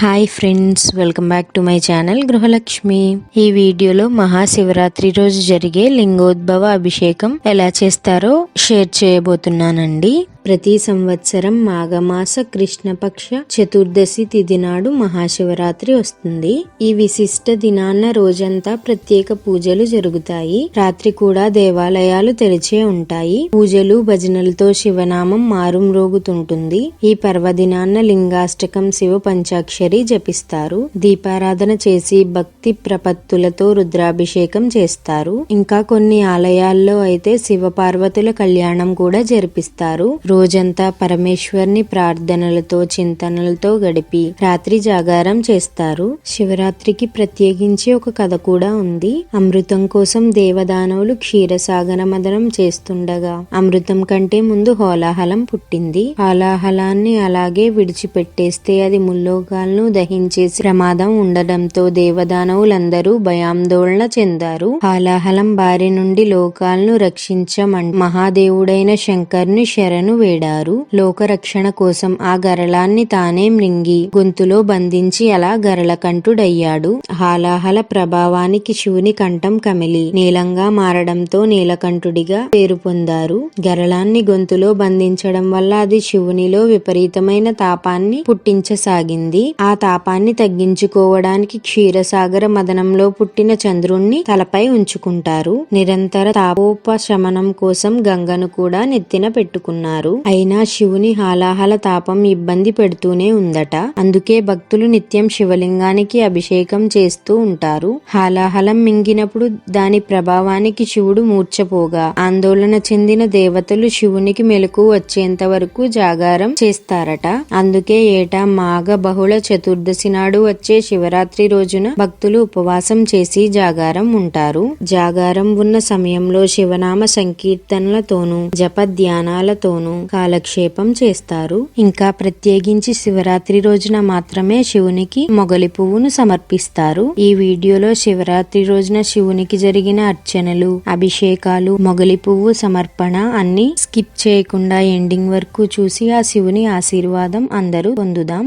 Hi friends welcome back to my channel Gruhalakshmi ఈ వీడియోలో మహాశివరాత్రి రోజు జరిగే లింగోద్భవ అభిషేకం ఎలా చేస్తారో షేర్ చేయబోతున్నానండి. ప్రతి సంవత్సరం మాఘమాస కృష్ణపక్ష చతుర్దశి తిథి నాడు మహాశివరాత్రి వస్తుంది. ఈ విశిష్ట దినాన్న రోజంతా ప్రత్యేక పూజలు జరుగుతాయి. రాత్రి కూడా దేవాలయాలు తెరిచే ఉంటాయి. పూజలు భజనలతో శివనామం మారుమ్రోగుతుంటుంది ఈ పర్వదినాన్న లింగాష్టకం శివ పంచాక్షరి జపిస్తారు. దీపారాధన చేసి భక్తి ప్రపత్తులతో రుద్రాభిషేకం చేస్తారు. ఇంకా కొన్ని ఆలయాల్లో అయితే శివ పార్వతుల కళ్యాణం కూడా జరిపిస్తారు. రోజంతా పరమేశ్వర్ని ప్రార్థనలతో చింతనలతో గడిపి రాత్రి జాగారం చేస్తారు. శివరాత్రికి ప్రత్యేకించి ఒక కథ కూడా ఉంది. అమృతం కోసం దేవదానవులు క్షీరసాగర మదనం చేస్తుండగా అమృతం కంటే ముందు హోలాహలం పుట్టింది. హోలాహలాన్ని అలాగే విడిచిపెట్టేస్తే అది ముల్లోకాలను దహించే ప్రమాదం ఉండడంతో దేవదానవులందరూ భయాందోళన చెందారు. హాలాహలం బారి నుండి లోకాలను రక్షించమం మహాదేవుడైన శంకర్ని శరణు వేడారు. లోకరక్షణ కోసం ఆ గరళాన్ని తానే మృంగి గొంతులో బంధించి అలా గరళకంఠుడయ్యాడు. హాలాహల ప్రభావానికి శివుని కంఠం కమిలి నీలంగా మారడంతో నీలకంఠుడిగా పేరు పొందారు. గరళాన్ని గొంతులో బంధించడం వల్ల అది శివునిలో విపరీతమైన తాపాన్ని పుట్టించసాగింది. ఆ తాపాన్ని తగ్గించుకోవడానికి క్షీరసాగర మదనంలో పుట్టిన చంద్రుణ్ణి తలపై ఉంచుకుంటారు. నిరంతర తాపోపశమనం కోసం గంగను కూడా నెత్తిన పెట్టుకున్నారు. అయినా శివుని హాలాహల తాపం ఇబ్బంది పెడుతూనే ఉందట. అందుకే భక్తులు నిత్యం శివలింగానికి అభిషేకం చేస్తూ ఉంటారు. హాలాహలం మింగినప్పుడు దాని ప్రభావానికి శివుడు మూర్చపోగా ఆందోళన చెందిన దేవతలు శివునికి మెలకు వచ్చేంత వరకు జాగారం చేస్తారట. అందుకే ఏటా మాఘ బహుళ చతుర్దశి నాడు వచ్చే శివరాత్రి రోజున భక్తులు ఉపవాసం చేసి జాగారం ఉంటారు. జాగారం ఉన్న సమయంలో శివనామ సంకీర్తనలతోనూ జప ధ్యానాలతోనూ కాలక్షేపం చేస్తారు. ఇంకా ప్రత్యేకించి శివరాత్రి రోజున మాత్రమే శివునికి మొగలి పువ్వును సమర్పిస్తారు. ఈ వీడియోలో శివరాత్రి రోజున శివునికి జరిగిన అర్చనలు అభిషేకాలు మొగలి పువ్వు సమర్పణ అన్ని స్కిప్ చేయకుండా ఎండింగ్ వరకు చూసి ఆ శివుని ఆశీర్వాదం అందరూ పొందుదాం.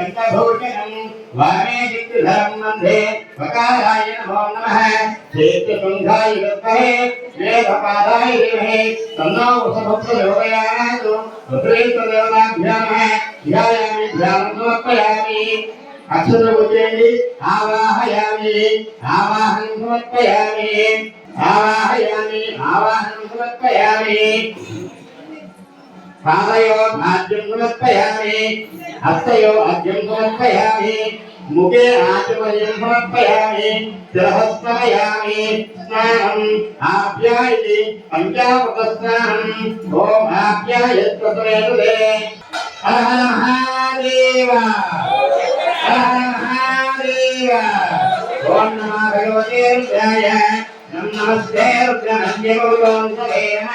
వాసుకి కంఠభూషణం వామే దిక్కుధరం వందే వకారాయ నమో నమః శ్రీకృతుంగాయ విద్మహే వేదపాదాయ ధీమహి తన్నో వృషభప్రయోగయాతు రుద్రేశ్వరదేవతాభ్యామః ధ్యాయామి ధ్యానం సమర్పయామి అక్షరము చేయండి ఆవాహయామి ఆవాహనం సమర్పయామి ఆవాహయామి पादयो भाज्यं गुणत्पयामि हस्तयो आद्यं गुणत्पयामि मुखे आचमनीयं समर्पयामि शिरः स्मयामि स्नानम् आप्याय इति पञ्चामृतस्नानम् ॐ आप्याय स्वतमेतदे हर हर महादेव, हर हर महादेव। ॐ नमः भगवते रुद्राय नमस्ते रुद्रनन्द्यगुरुवंशदेवः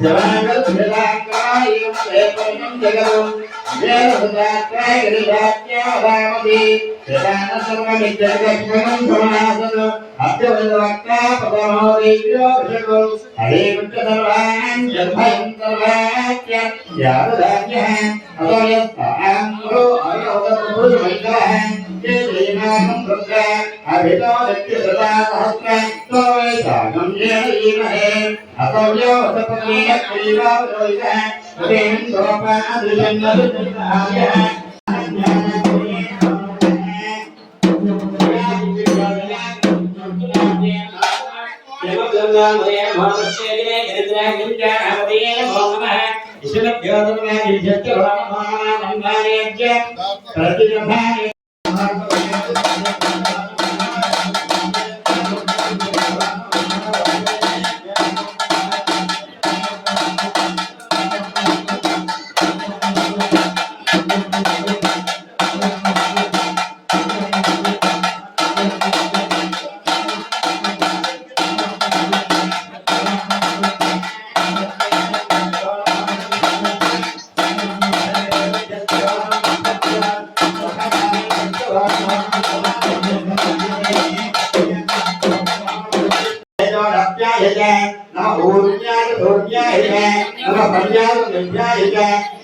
ஜவனங்கள் விழாக்காயும் சேத்தனும் ஜெகதும் வேதசுதாக்காயிரிலாக்கியாவாமதி ஜதான சர்வமிச்சர்கத்மகம் சமனாசது அத்யவந்தவக்கா பதமோதேவியோ விஷகும் ஹரேவிட்ட சர்வான் ஜர்பயம் சர்வாக்கிய யாருதாக்கியம் அதோயத்தாங்கு அயோகபுரு மைந்தவஹம் ஜெயமாகம் பிரத்ர அபிதோ லட்சிய சதா சஹஸ்ர தோவை சாகம் ஜெயமஹே జగం వేదదాత్రాయ గిరిజాత్యావామది శతాన సర్వమిత్యగత్మనం సమాసదు అభ్యవదవక్తా पर्याय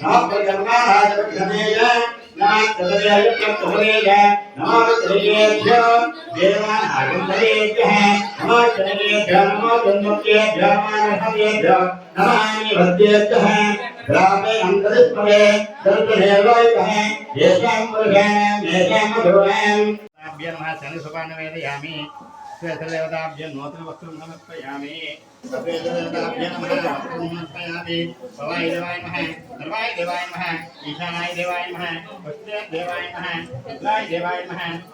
नमः प्रजन्माराज विघ्नेय नमः तदयाय तत्तमेय नमः तदयेभ्यो देवान् आगन्तयेभ्यः नमः तदयेभ्यो नमः तन्मुख्येभ्यो नमः नमामि भद्येभ्यः ग्रामे अन्तरिष्मवे सर्वदेवैकः येषां पुरुषाणां येषां मधुराम् ताभ्यः नमः शनिसुपानवेदयामि श्वेतदेवताभ्यः नूतनवस्त्रं समर्पयामि सफेददेवताभ्यः नमः वस्त्रं समर्पयामि देवाय नमः सर्वाय देवाय नमः ईशानाय देवाय नमः पुष्टे देवाय नमः रुद्राय देवाय नमः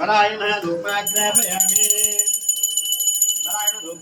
పరాయణ రూపాగ్రహయామి.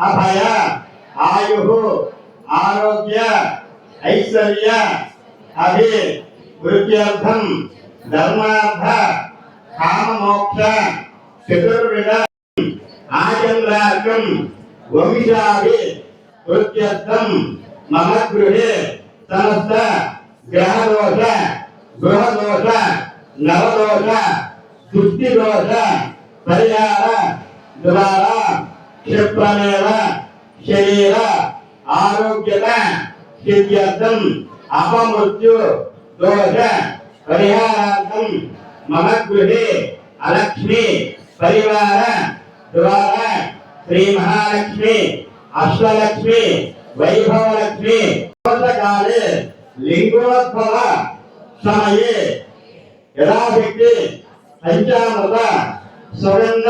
अभय, आयु, आरोग्य, ऐश्वर्य, अभि धर्मार्थ काम मोक्ष आजन्द्रार्थम वंशाभि वृत्थ मम गृह समस्त ग्रह दोष गृह दोष నవదోష దృష్టిదోష పరిహార ద్వారా క్షిప్రమేవ శరీర ఆరోగ్యత సిద్ధ్యర్థం అపమృత్యు దోష పరిహారార్థం మమ గృహే అలక్ష్మి పరివార ద్వారా శ్రీ మహాలక్ష్మి అశ్వలక్ష్మి వైభవలక్ష్మి కాలే లింగోద్భవ సమయే యథాశక్తి పంచామృత సుగంధ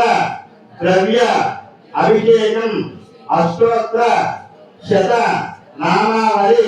ద్రవ్య అభిషేకం అష్టోత్తర శత నామావళి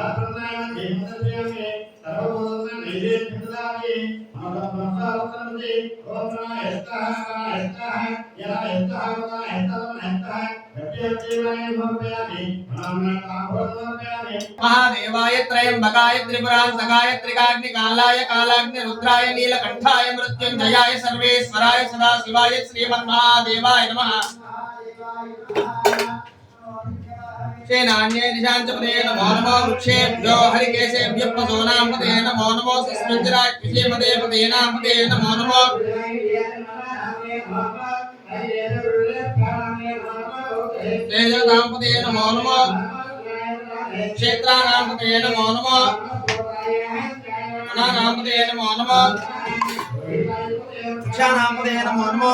పుష్పపూజాం కరిష్యే ధూపం महादेवाय त्रयंबकाय त्रिपुरांतकाय त्रिकाग्निकालाय कालाग्नि रुद्राय नीलकंठाय मृत्युंजयाय सर्वेश्वराय सदाशिवाय श्रीमन्महादेवाय नमः ते नान्ये निशाञ्चपदे नमो नमो वृक्षेभ्यो हरिकेशेभ्यः पशूनां पदे नमो नमो सृञ्जराक्षिपदे पदेनां पदे नमो नमो तेजसां पदे नमो नमो क्षेत्राणां पदे नमो नमो नानां पदे नमो नमो वृक्षाणां पदे नमो नमो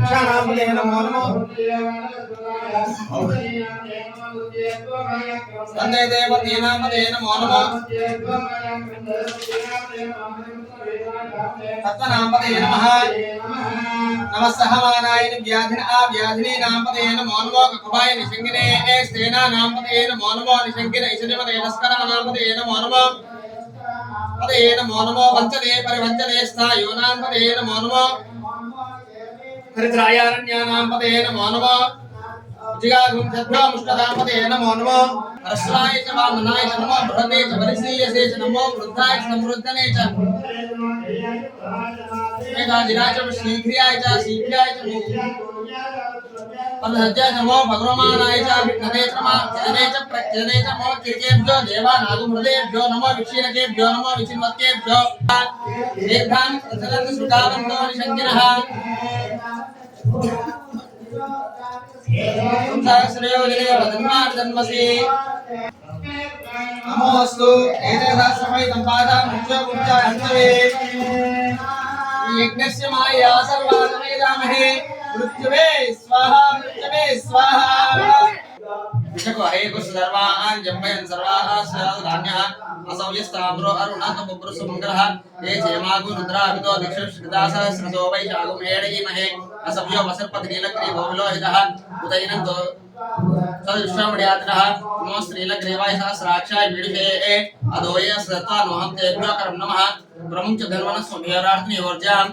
క్షానాంపతే నమో నమో తందే దేవతీనాంపతే నమో నమో తత్వనాంపతే నమః నమస్సహమానాయన వ్యాధిన ఆ వ్యాధిని నాంపతే నమో నమో కకుబాయ నిశంగినే స్థేనా నాంపతే నమో నమో నిశంగిన నస్కర నమో నమో వంచదే పరివంచదే స్థాయో నాంపతే నమో నమో హరిద్రాయారణ్యానాంపతే నమో నమో జిగాధుం చద్వాముష్టదాంపతే నమో నమో హర్షాయ చ వామనాయ చ నమో బృహతే చ పరిశ్రీయసే చ నమో వృద్ధాయ చ సమృద్ధనే చ మేఘాధిరాయ చ చ చ దేవానాగుమృదేభ్యో నమో విక్షీణకేభ్యో నమో విచిన్వత్యేభ్యో దీర్ఘాన్ ప్రచలంత సుఖావంతో నిషంగినః సహస్రయో జనే వదన్మార్దన్మసి నమోస్తు ఏదేదాశ్రమై సంపాదాం ముఖ్య ముఖ్య అంతవే యజ్ఞస్య మాయా సర్వాదమేదామహే మృత్యువే స్వాహా अभयन् सर्वाः श्राधान्यः असव्यस्ताम्रो अरुणतमुब्रुसुमङ्गलः ये क्षेमागुरुद्रावितो दिक्षुश्रितासहस्रसो वै शागुमेडयिमहे असव्यो वसर्पतिनीलग्रीभोविलोहितः उदयिनन्तो सदृश्वमड्यात्नः नो स्त्रीलग्रीवाय सहस्राक्षाय विडुषे अदोये सत्त्वा नोऽहं तेभ्यो करं नमः प्रमुञ्च धन्वनः सुमेरार्थनिवर्जाम्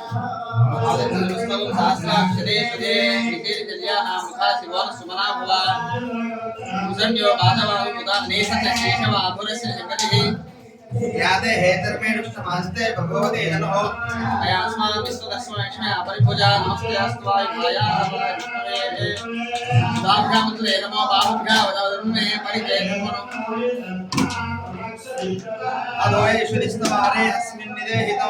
पादकमलस्तम सहस्राक्षरे सुरे निकेतकल्यानामका शिवोन सुमना भवा मुसन्यो बाधवां मुदा नेसत केशव अपुरस्य हिमतिः यादे हेतर्मेणुष्टमास्ते भगवते नमः अयास्मान् विश्वलक्ष्मणलक्ष्म्या अपरिभुजा नमस्ते अस्त्वाय माया दाभ्यामुत्रे नमो बाहुभ्या वदवदन्मे परिजयनमो अदोयेश्वरिस्तवारे अस्मिन् निदेहितौ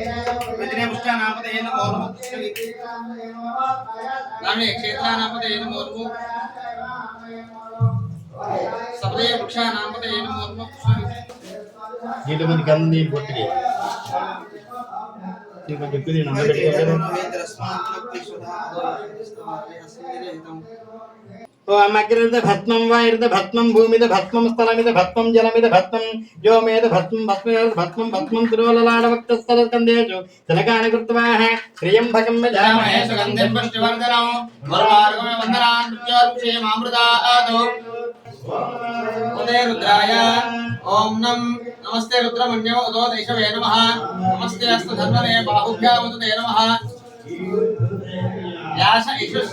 నిదేహితం త్రయంబకాయ త్రిపురాంతకాయ త్రికాగ్నికాలాయ కాలాగ్ని రుద్రాయ నీలకంఠాయ మృత్యుంజయాయ సర్వేశ్వరాయ రాయ సదా శివాయ శ్రీమన్మహాదేవాయ నమః నమో హిరణ్యవాహవేశే ஓம் அக்ரித பத்மம் வாயிருத பத்மம் பூமித பத்மம் ஸ்தலமித பத்மம் ஜலமித பத்மம் ஜோமேத பத்மம் பத்மேத பத்மம் பத்மம் திருவலலாட பக்தஸ்தல கந்தேஷு திலகான கிருத்வாஹ பிரியம் பகம் ஜாமஹே சுகந்திம் புஷ்டிவர்தனம் குருமார்கமே வந்தனான் ருத்யோருக்ஷே மாமிருதா ஆதோ उदय रुद्राय ओम नम नमस्ते रुद्रमण्यो उदो देशवे नमः नमस्ते अस्तु धर्मने बाहुभ्यामुदते नमः व्यास ईश्वर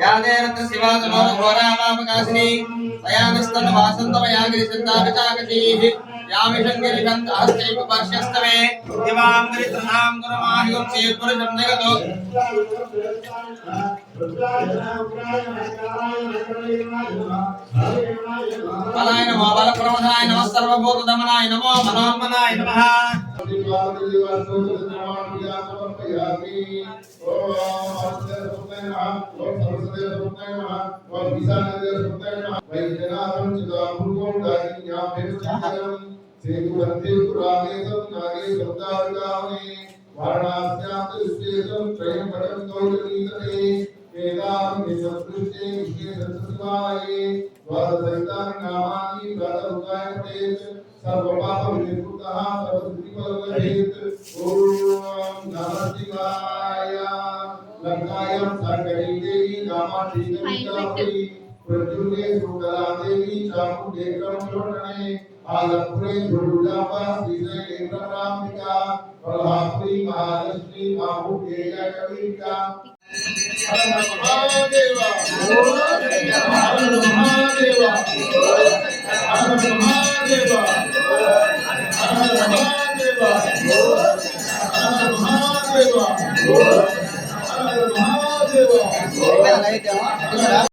రామహే సుగంధిం పుష్టివర్ధనం వర్మార్గమే వందనాన్ మృత్యోర్క్షేమామృతాదో ఉదయ రుద్రాయ ఓం నం నమస్తే రుద్రమణ్యో ఉదో దేశవే నమః నమస్తే అస్తు ధన్వనే బాహుభ్యాముదే నమః. వ్యాస ఇషుశ్యోతమా శివం विराती ओम आदित्य सुप्तय नमः ओम सरस्वती सुप्तय नमः ओम ईशान्य सुप्तय नमः वैद्यनाथं चिदाभूतं दारिण्या भेदचक्रम सेतुवन्ते पुराणेशं नागे शब्दार्कामे वारणास्यां विशेषं त्रयम्बरं गौरवीतते वेदां निसदृष्टे विशेषसत्वाये द्वादशैतानि नामानि प्रातरुदाय पठेत् सर्वपापविनिर्मुक्तः सर्वसिद्धिफलभवेत् ॐ पद्मायां संगरी देवी कामाक्षी कलावती प्रज्वले शुक्ला देवी चामुंडे कर्मचोटने आलपुरे झुलुलापा श्रीशैले प्रणामिका प्रभापुरी महालक्ष्मी महाभूते जय कविता हर हर महादेवा हर हर महादेवा हर हर महादेवा हर महादेवा महादेवा 再来一点啊 nhà.